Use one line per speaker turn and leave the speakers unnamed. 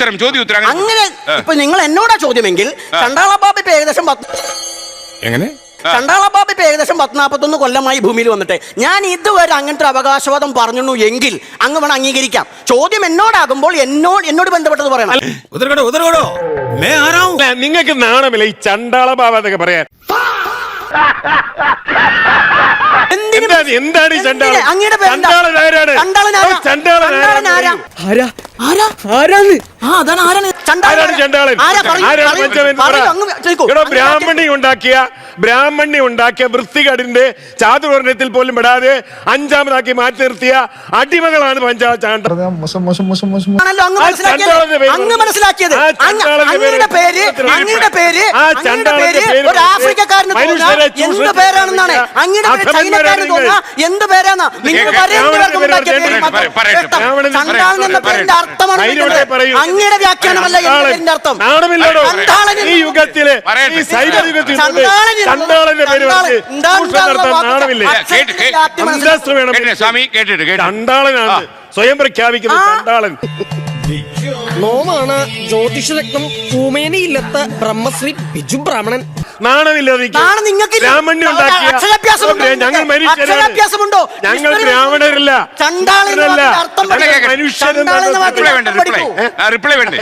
ഉത്തരം ചോദ്യ ഉത്തരം
അങ്ങനെ ഇപ്പൊ നിങ്ങൾ എന്നോടാ ചോദ്യമെങ്കിൽ ചണ്ടാളബാബ് ഇപ്പൊ ഏകദേശം പത്ത്
എങ്ങനെ?
ചണ്ടാളബാബ് ഇപ്പൊ ഏകദേശം പത്ത് നാൽപ്പത്തൊന്ന് കൊല്ലമായി ഭൂമിയിൽ വന്നിട്ട്. ഞാൻ ഇതുവരെ അങ്ങനത്തെ അവകാശവാദം പറഞ്ഞു എങ്കിൽ അങ്ങ് വേണം അംഗീകരിക്കാം. ചോദ്യം എന്നോടാകുമ്പോൾ എന്നോട് എന്നോട് ബന്ധപ്പെട്ടത് പറയണം.
ഉദർകടോ ഉദർകടോ മേ ആരാവും?
നിങ്ങൾക്ക് നാണമില്ല ഈ ചണ്ടാള ബാബ എന്നൊക്കെ പറയാൻ.
എന്തിന്
എന്താണ് ചണ്ടാളൻ? ചണ്ടാളൻ ആരാണ്?
ചണ്ടാളൻ ആരാ? ആരാ?
ആരാ?
ആരാ? ആരാ?
ആരാന്ന്
ആ, അതാണ് ആരാണ്? ചണ്ടാളൻ
ആരാണ് ചണ്ടാളൻ
ആരാ? പറഞ്ഞു
ആരാണ് ബ്രാഹ്മണി ഉണ്ടാക്കിയ ബ്രാഹ്മണി ഉണ്ടാക്കിയ വൃത്തികടിന്റെ ചാതുർവർണയത്തിൽ പോലും പെടാതെ അഞ്ചാമതാക്കി മാറ്റി നിർത്തിയ അടിമകളാണ് പഞ്ചാബ് ചാണ്ട
അങ്ങ് മനസ്സിലാക്കിയത്? അങ്ങയുടെ പേര് അങ്ങയുടെ പേര് അങ്ങയുടെ പേര് ഒരു ആഫ്രിക്കക്കാരന് തോന്നുക
മനുഷ്യരെ
എന്ത് പേരാണെന്നാണ്? അങ്ങയുടെ പേര് ചൈനക്കാരന്. തോന്നുക എന്ത് പേരാണ്? നിങ്ങൾ ചണ്ടാളൻ എന്ന പേരിന്റെ അർത്ഥമാണ്. അങ്ങയുടെ വ്യാഖ്യാനമല്ല എന്റെ പേരിന്റെ അർത്ഥം.
നാണമില്ലടോ. ഈ യുഗത്തിലെ സൈബർ യുഗത്തിൽ ചണ്ടാളന്റെ പേര് നടത്താൻ നാണമില്ലേ. വേണം
സ്വാമി കേട്ടിട്ട് കേട്ടിട്ട്
ചണ്ടാളനാണ് സ്വയം പ്രഖ്യാപിക്കുന്ന
ജ്യോതിഷരക്തം
ചണ്ടാളൻ
നോമാണ് പൂമേനിയില്ലത്ത് ബ്രഹ്മശ്രീ ബിജു ബ്രാഹ്മണൻ.
നാണമില്ലാതെ
നാണം നിങ്ങൾക്കില്ല.
ബ്രാഹ്മണ്യം ഉണ്ടാക്കിയ
അക്ഷരാഭ്യാസമുണ്ടോ
ഓക്കേ, ഞങ്ങൾ
നിങ്ങൾക്ക്?
മനുഷ്യരാണ്.
അക്ഷരാഭ്യാസമുണ്ടോ?
ഞങ്ങൾ ബ്രാഹ്മണരല്ല
ചണ്ടാളൻ എന്ന വാക്കിന്റെ അർത്ഥം
ഞങ്ങൾ
പഠിക്കൂ.
മനുഷ്യരെന്ന
ചണ്ടാളൻ എന്ന വാക്കിന്റെ
റിപ്ലൈ വേണ്ട
അർത്ഥം
റിപ്ലൈ?
പഠിക്കൂ.
റിപ്ലൈ വേണ്ടേ?